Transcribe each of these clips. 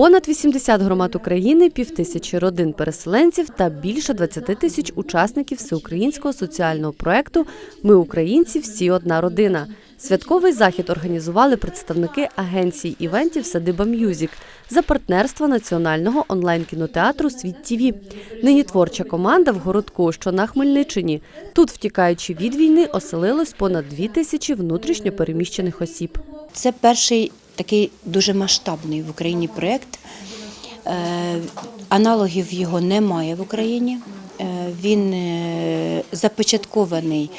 Понад 80 громад України, півтисячі родин переселенців та більше 20 тисяч учасників всеукраїнського соціального проекту Ми українці всі одна родина. Святковий захід організували представники агенції івентів Садиба М'юзік за партнерства національного онлайн-кінотеатру Світ ТІВІ. Нині творча команда в городку, що на Хмельниччині. Тут, втікаючи від війни, оселилось понад дві тисячі внутрішньо переміщених осіб. Це перший такий дуже масштабний в Україні проєкт. Е, Аналогів його немає в Україні. Е, Він е, започаткований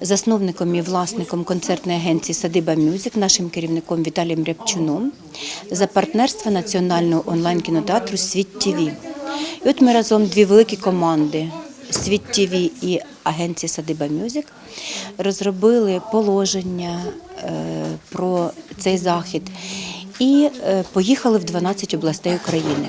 засновником і власником концертної агенції Садиба Мюзик, нашим керівником Віталієм Рябчуном, за партнерство національного онлайн-кінотеатру Світ ТІВІ. І от ми разом дві великі команди Світ ТВ і агенція Садиба Мюзик розробили положення е, про цей захід і е, поїхали в 12 областей України.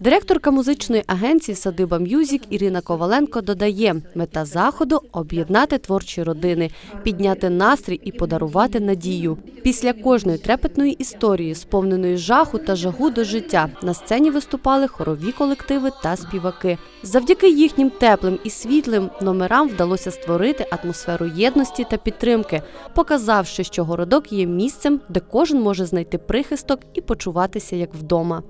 Директорка музичної агенції Садиба М'юзік Ірина Коваленко додає, мета заходу об'єднати творчі родини, підняти настрій і подарувати надію. Після кожної трепетної історії, сповненої жаху та жагу до життя, на сцені виступали хорові колективи та співаки. Завдяки їхнім теплим і світлим номерам вдалося створити атмосферу єдності та підтримки, показавши, що городок є місцем, де кожен може знайти прихисток і почуватися як вдома.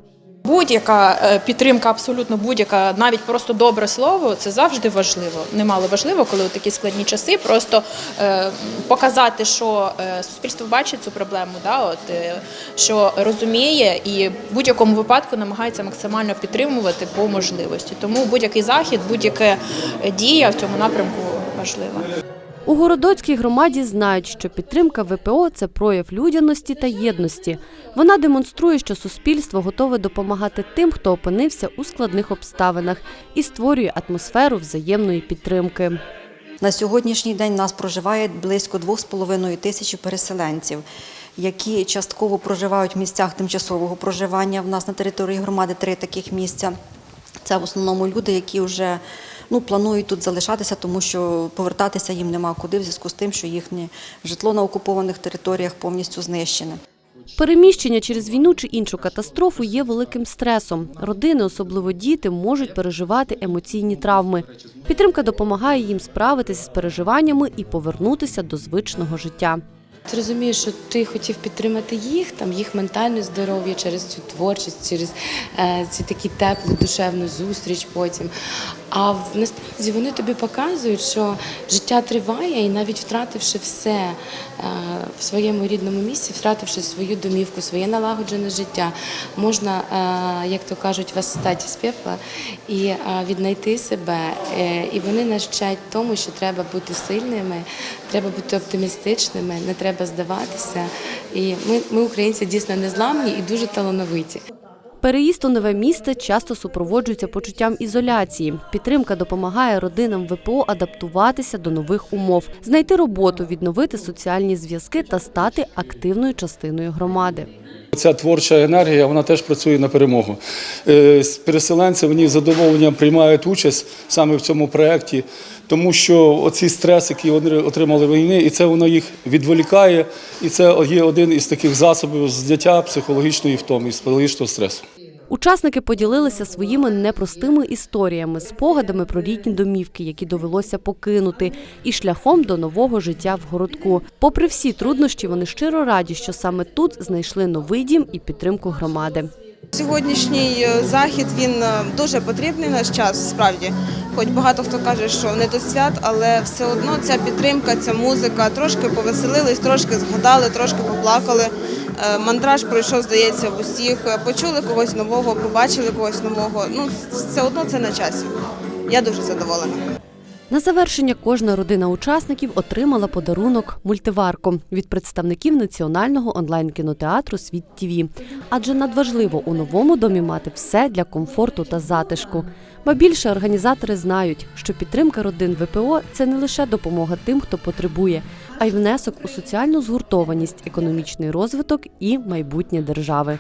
Будь-яка е, підтримка, абсолютно будь-яка, навіть просто добре слово, це завжди важливо. Немало важливо, коли у такі складні часи, просто е, показати, що е, суспільство бачить цю проблему, да, от, що розуміє і в будь-якому випадку намагається максимально підтримувати по можливості. Тому будь-який захід, будь-яка дія в цьому напрямку важлива. У Городоцькій громаді знають, що підтримка ВПО це прояв людяності та єдності. Вона демонструє, що суспільство готове допомагати тим, хто опинився у складних обставинах, і створює атмосферу взаємної підтримки. На сьогоднішній день нас проживає близько 2,5 тисячі переселенців, які частково проживають в місцях тимчасового проживання. В нас на території громади три таких місця. Це в основному люди, які вже ну, планують тут залишатися, тому що повертатися їм нема куди в зв'язку з тим, що їхнє житло на окупованих територіях повністю знищене. Переміщення через війну чи іншу катастрофу є великим стресом. Родини, особливо діти, можуть переживати емоційні травми. Підтримка допомагає їм справитися з переживаннями і повернутися до звичного життя. Ти розумієш, що ти хотів підтримати їх, там їх ментальне здоров'я через цю творчість, через е, ці такі теплу душевну зустріч потім. А в насправді вони тобі показують, що життя триває, і навіть втративши все е, в своєму рідному місці, втративши свою домівку, своє налагоджене життя, можна, е, як то кажуть, восстати з пепла і е, віднайти себе. І вони нас тому, що треба бути сильними, треба бути оптимістичними, не треба здаватися. І ми, ми українці, дійсно незламні і дуже талановиті. Переїзд у нове місце часто супроводжується почуттям ізоляції. Підтримка допомагає родинам ВПО адаптуватися до нових умов, знайти роботу, відновити соціальні зв'язки та стати активною частиною громади. Ця творча енергія вона теж працює на перемогу. Е, Переселенці вони з задоволенням приймають участь саме в цьому проєкті, тому що оці стреси, які вони отримали війни, і це воно їх відволікає, і це є один із таких засобів зняття психологічної втоми, психологічного стресу. Учасники поділилися своїми непростими історіями, спогадами про рідні домівки, які довелося покинути, і шляхом до нового життя в городку. Попри всі труднощі, вони щиро раді, що саме тут знайшли новий дім і підтримку громади. Сьогоднішній е, захід він е, дуже потрібний наш час, справді. Хоч багато хто каже, що не до свят, але все одно ця підтримка, ця музика, трошки повеселились, трошки згадали, трошки поплакали. Е, Мандраж пройшов, здається, в усіх. Почули когось нового, побачили когось нового. Ну, все одно це на часі. Я дуже задоволена. На завершення кожна родина учасників отримала подарунок мультиварку від представників національного онлайн-кінотеатру Світ ТІВІ. Адже надважливо у новому домі мати все для комфорту та затишку. Ба більше організатори знають, що підтримка родин ВПО це не лише допомога тим, хто потребує, а й внесок у соціальну згуртованість, економічний розвиток і майбутнє держави.